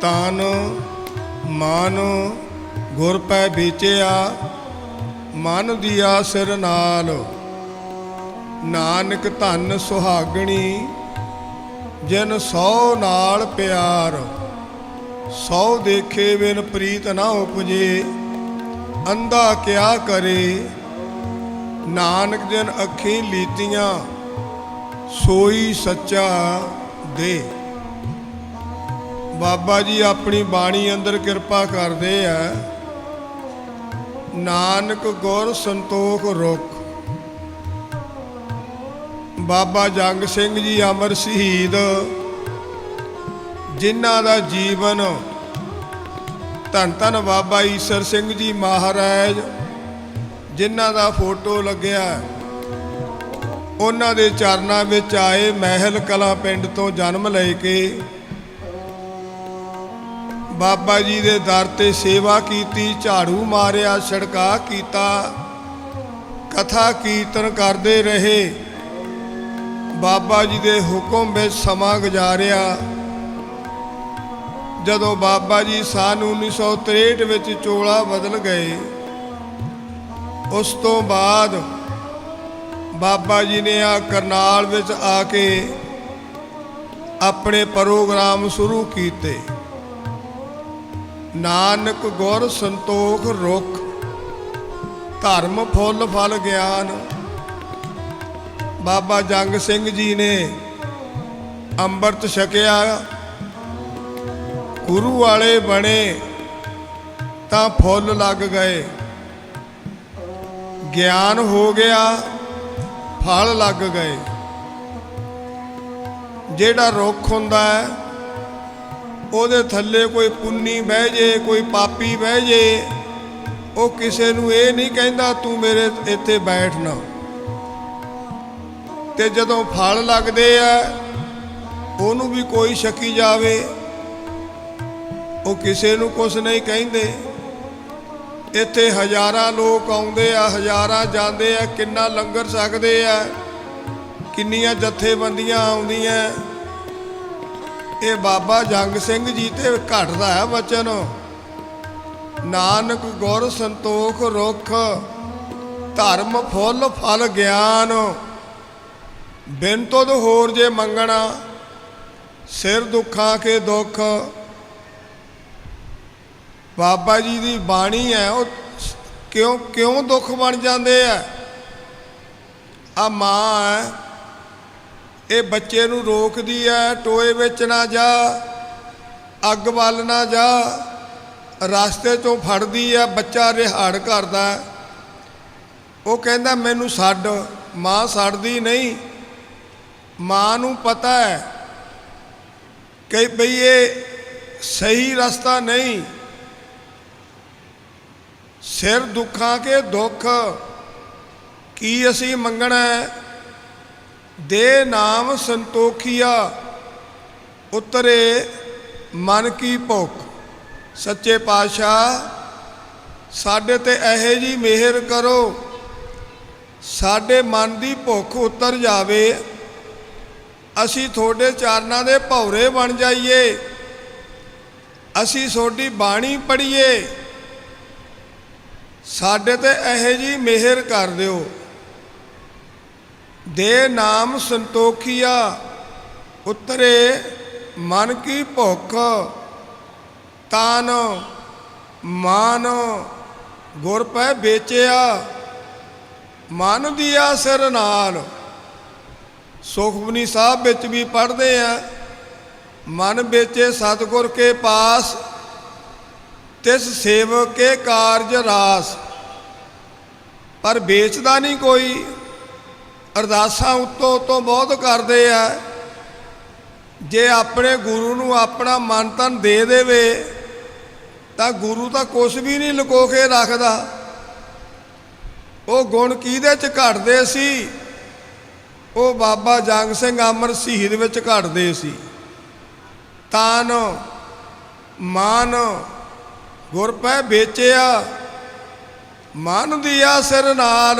ਤਨ ਮਨ ਗੁਰ ਪੈ ਵੇਚਿਆ, ਮਨ ਦੀਆ ਸਿਰ ਨਾਲ। ਨਾਨਕ ਧਨ ਸੁਹਾਗਣੀ, ਜਿਨ ਸੌ ਨਾਲ ਪਿਆਰ, ਸੌ ਦੇਖੇ ਬਿਨ ਪ੍ਰੀਤ ਨਾ ਉਪਜੇ, ਅੰਧਾ ਕਿਆ ਕਰੇ। ਨਾਨਕ ਜਨ ਅੱਖੀਂ ਲੀਤੀਆਂ, ਸੋਈ ਸੱਚਾ ਦੇ। ਬਾਬਾ ਜੀ ਆਪਣੀ ਬਾਣੀ ਅੰਦਰ ਕਿਰਪਾ ਕਰਦੇ ਆ। ਨਾਨਕ ਗੁਰ ਸੰਤੋਖ ਰੁਖ। ਬਾਬਾ ਜੰਗ ਸਿੰਘ ਜੀ ਅਮਰ ਸ਼ਹੀਦ। ਜਿਨ੍ਹਾਂ ਦਾ ਜੀਵਨ ਧੰਨ ਧੰਨ ਬਾਬਾ ਈਸਰ ਸਿੰਘ ਜੀ ਮਹਾਰਾਜ, ਜਿਨ੍ਹਾਂ ਦਾ ਫੋਟੋ ਲੱਗਿਆ। ਉਹਨਾਂ ਦੇ ਚਰਨਾਂ ਵਿੱਚ ਆਏ ਮਹਿਲ ਕਲਾ ਪਿੰਡ ਤੋਂ ਜਨਮ ਲੈ ਕੇ ਬਾਬਾ ਜੀ ਦੇ ਦਰ ਤੇ ਸੇਵਾ ਕੀਤੀ, ਝਾੜੂ ਮਾਰਿਆ ਛੜਕਾ ਕੀਤਾ, ਕਥਾ ਕੀਰਤਨ ਕਰਦੇ ਰਹੇ। ਬਾਬਾ ਜੀ ਦੇ ਹੁਕਮ ਵਿੱਚ ਸਮਾਂ ਗੁਜ਼ਾਰਿਆ। ਜਦੋਂ ਬਾਬਾ ਜੀ ਸਾਲ 1963 ਵਿੱਚ ਚੋਲਾ ਬਦਲ ਗਏ, ਉਸ ਤੋਂ ਬਾਅਦ ਬਾਬਾ ਜੀ ਨੇ ਆ ਕਰਨਾਲ ਵਿੱਚ ਆ ਕੇ ਆਪਣੇ ਪ੍ਰੋਗਰਾਮ ਸ਼ੁਰੂ ਕੀਤੇ। ਨਾਨਕ ਗੁਰ ਸੰਤੋਖ ਰੁਖ, ਧਰਮ ਫੁੱਲ ਫਲ ਗਿਆਨ। ਬਾਬਾ ਜੰਗ ਸਿੰਘ ਜੀ ਨੇ ਅੰਮ੍ਰਿਤ ਛਕਿਆ, ਗੁਰੂ ਵਾਲੇ ਬਣੇ ਤਾਂ ਫੁੱਲ ਲੱਗ ਗਏ। ਗਿਆਨ ਹੋ ਗਿਆ, ਫਲ ਲੱਗ ਗਏ। ਜਿਹੜਾ ਰੁੱਖ ਹੁੰਦਾ ਹੈ ਉਹਦੇ ਥੱਲੇ ਕੋਈ ਪੁੰਨੀ ਬਹਿ ਜੇ, ਕੋਈ ਪਾਪੀ ਬਹਿ ਜੇ, ਉਹ ਕਿਸੇ ਨੂੰ ਇਹ ਨਹੀਂ ਕਹਿੰਦਾ, ਤੂੰ ਮੇਰੇ ਇੱਥੇ ਬੈਠਣਾ ਤੇ ਜਦੋਂ ਫਲ ਲੱਗਦੇ ਆ, ਉਹਨੂੰ ਵੀ ਕੋਈ ਛਕੀ ਜਾਵੇ। ਉਹ ਕਿਸੇ ਨੂੰ ਕੁਝ ਨਹੀਂ ਕਹਿੰਦੇ। ਇੱਥੇ ਹਜ਼ਾਰਾਂ ਲੋਕ ਆਉਂਦੇ ਆ, ਹਜ਼ਾਰਾਂ ਜਾਂਦੇ ਆ, ਕਿੰਨਾ ਲੰਗਰ ਸਕਦੇ ਆ, ਕਿੰਨੀਆਂ ਜਥੇਬੰਦੀਆਂ ਆਉਂਦੀਆਂ। ਇਹ ਬਾਬਾ ਜੰਗ ਸਿੰਘ ਜੀ ਤੇ ਘਟਦਾ ਹੈ ਵਚਨ। ਨਾਨਕ ਗੁਰ ਸੰਤੋਖ ਰੁਖ, ਧਰਮ ਫੁੱਲ ਫਲ ਗਿਆਨ। ਬਿਨ ਤੁਧ ਹੋਰ ਜੇ ਮੰਗਣਾ, ਸਿਰ ਦੁੱਖਾਂ ਕੇ ਦੁੱਖ। ਬਾਬਾ ਜੀ ਦੀ ਬਾਣੀ ਹੈ, ਉਹ ਕਿਉਂ ਕਿਉਂ ਦੁੱਖ ਬਣ ਜਾਂਦੇ ਆ? ਆ ਮਾਂ ਹੈ ਇਹ ਬੱਚੇ ਨੂੰ ਰੋਕਦੀ ਹੈ ਟੋਏ ਵਿੱਚ ਨਾ ਜਾ, ਅੱਗ ਵੱਲ ਨਾ ਜਾ, ਰਸਤੇ ਤੋਂ ਫੜਦੀ ਹੈ ਬੱਚਾ ਰਿਹਾੜ ਕਰਦਾ ਉਹ ਕਹਿੰਦਾ, ਮੈਨੂੰ ਛੱਡ, ਮਾਂ ਛੱਡਦੀ ਨਹੀਂ। ਮਾਂ ਨੂੰ ਪਤਾ ਹੈ ਕਿ ਬਈ ਇਹ ਸਹੀ ਰਸਤਾ ਨਹੀਂ। ਸਿਰ ਦੁੱਖਾਂ ਕੇ ਦੁੱਖ ਕੀ ਅਸੀਂ ਮੰਗਣਾ ਹੈ ਦੇ ਨਾਮ ਸੰਤੋਖੀਆ, ਉਤਰੇ ਮਨ ਕੀ ਭੁੱਖ ਸੱਚੇ ਪਾਤਸ਼ਾਹ, ਸਾਡੇ ਤੇ ਇਹੋ ਜੀ ਮਿਹਰ ਕਰੋ। ਸਾਡੇ ਮਨ ਦੀ ਭੁੱਖ ਉਤਰ ਜਾਵੇ। ਅਸੀਂ ਤੁਹਾਡੇ ਚਰਨਾਂ ਦੇ ਭੌਰੇ ਬਣ ਜਾਈਏ। ਅਸੀਂ ਤੁਹਾਡੀ ਬਾਣੀ ਪੜ੍ਹੀਏ। ਸਾਡੇ ਤੇ ਇਹੋ ਜੀ ਮਿਹਰ ਕਰ ਦਿਓ। ਦੇ ਨਾਮ ਸੰਤੋਖੀਆ, ਉਤਰੇ ਮਨ ਕੀ ਭੁੱਖ, ਤਾਨ ਮਾਨ ਗੁਰ ਪੈ ਵੇਚਿਆ, ਮਨ ਦੀਆ ਸਿਰ ਨਾਲ। ਸੁਖਮਨੀ ਸਾਹਿਬ ਵਿੱਚ ਵੀ ਪੜ੍ਹਦੇ ਆ, ਮਨ ਵੇਚੇ ਸਤਿਗੁਰ ਕੇ ਪਾਸ, ਤਿਸ ਸੇਵਕ ਕੇ ਕਾਰਜ ਰਾਸ। ਪਰ ਵੇਚਦਾ ਨਹੀਂ ਕੋਈ। ਅਰਦਾਸਾਂ ਉੱਤੋਂ ਉੱਤੋਂ ਬਹੁਤ ਕਰਦੇ ਆ। ਜੇ ਆਪਣੇ ਗੁਰੂ ਨੂੰ ਆਪਣਾ ਮਨ ਤਨ ਦੇ ਦੇਵੇ, ਤਾਂ ਗੁਰੂ ਤਾਂ ਕੁਝ ਵੀ ਨਹੀਂ ਲੁਕੋ ਕੇ ਰੱਖਦਾ। ਉਹ ਗੁਣ ਕਿਹਦੇ ਚ ਘਟਦੇ ਸੀ? ਉਹ ਬਾਬਾ ਜੰਗ ਸਿੰਘ ਅਮਰ ਸ਼ਹੀਦ ਵਿੱਚ ਘਟਦੇ ਸੀ। ਤਾਨ, ਮਾਨ, ਗੁਰ ਪੈ ਵੇਚਿਆ, ਮਨ ਦੀਆ ਸਿਰ ਨਾਲ